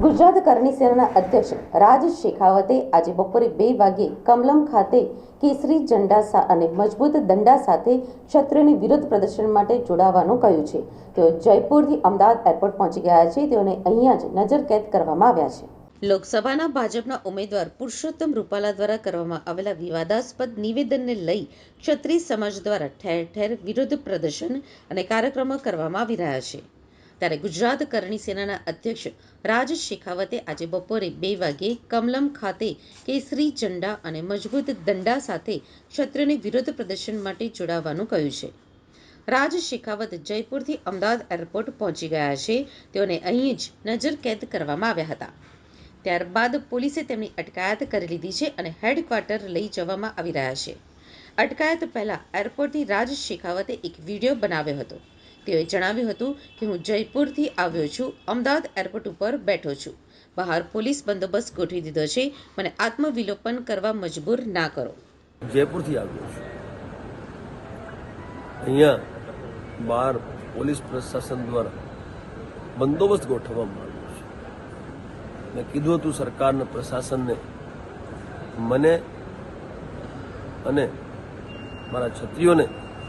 કરણી સેનાના અધ્યક્ષ રાજ શેખાવતે આજે બપોરે બે વાગ્યે કમલમ ખાતે કેસરી ઝંડાસા અને મજબૂત દંડા સાથે ક્ષત્રિયની વિરોધ પ્રદર્શન માટે જોડાવાનું કહ્યું છે. તેઓ જયપુરથી અમદાવાદ એરપોર્ટ પહોંચી ગયા છે. તેઓને અહીંયા જ નજરકેદ કરવામાં આવ્યા છે. લોકસભાના ભાજપના ઉમેદવાર પુરુષોત્તમ રૂપાલા દ્વારા કરવામાં આવેલા વિવાદાસ્પદ નિવેદનને લઈ ક્ષત્રિય સમાજ દ્વારા ઠેર ઠેર વિરોધ પ્રદર્શન અને કાર્યક્રમો કરવામાં આવી રહ્યા છે. ત્યારે ગુજરાત કરણી સેનાના અધ્યક્ષ રાજ શેખાવતે આજે બપોરે બે વાગ્યે કમલમ ખાતે કેસરી ઝંડા અને મજબૂત દંડા સાથે ક્ષત્રને વિરોધ પ્રદર્શન માટે જોડાવાનું કહ્યું છે. રાજ શેખાવત જયપુરથી અમદાવાદ એરપોર્ટ પહોંચી ગયા છે. તેઓને અહીં જ નજરકેદ કરવામાં આવ્યા હતા. ત્યારબાદ પોલીસે તેમની અટકાયત કરી લીધી છે અને હેડક્વાર્ટર લઈ જવામાં આવી રહ્યા છે. અટકાયત પહેલાં એરપોર્ટથી રાજ શેખાવતે એક વીડિયો બનાવ્યો હતો. તેઓએ જણાવ્યું હતું કે હું જયપુરથી આવ્યો છું, અમદાવાદ એરપોર્ટ ઉપર બેઠો છું. બહાર પોલીસ બંદોબસ્ત ગોઠવી દીધો છે, મને આત્મવિલોપન કરવા મજબૂર ના કરો. જયપુરથી આવ્યો છું. અહીંયા બહાર પોલીસ પ્રશાસન દ્વારા બંદોબસ્ત ગોઠવવામાં આવ્યો છે. મેં કીધું હતું સરકારને, પ્રશાસનને, મને અને મારા છત્રીઓને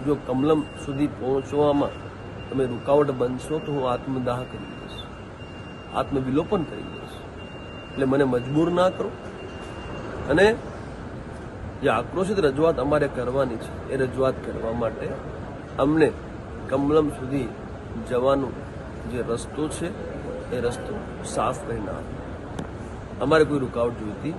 જો કમલમ સુધી પહોંચવામાં તમે રૂકાવટ બનશો તો હું આત્મદાહ કરી દઈશ. આત્મવિલોપન કરી દઈશ. એટલે મને મજબૂર ના કરો. અને જે આક્રોશિત રજૂઆત અમારે કરવાની છે, એ રજૂઆત કરવા માટે અમને કમલમ સુધી જવાનો જે રસ્તો છે, એ રસ્તો સાફ કરીને આપો અમારે કોઈ રૂકાવટ જોઈતી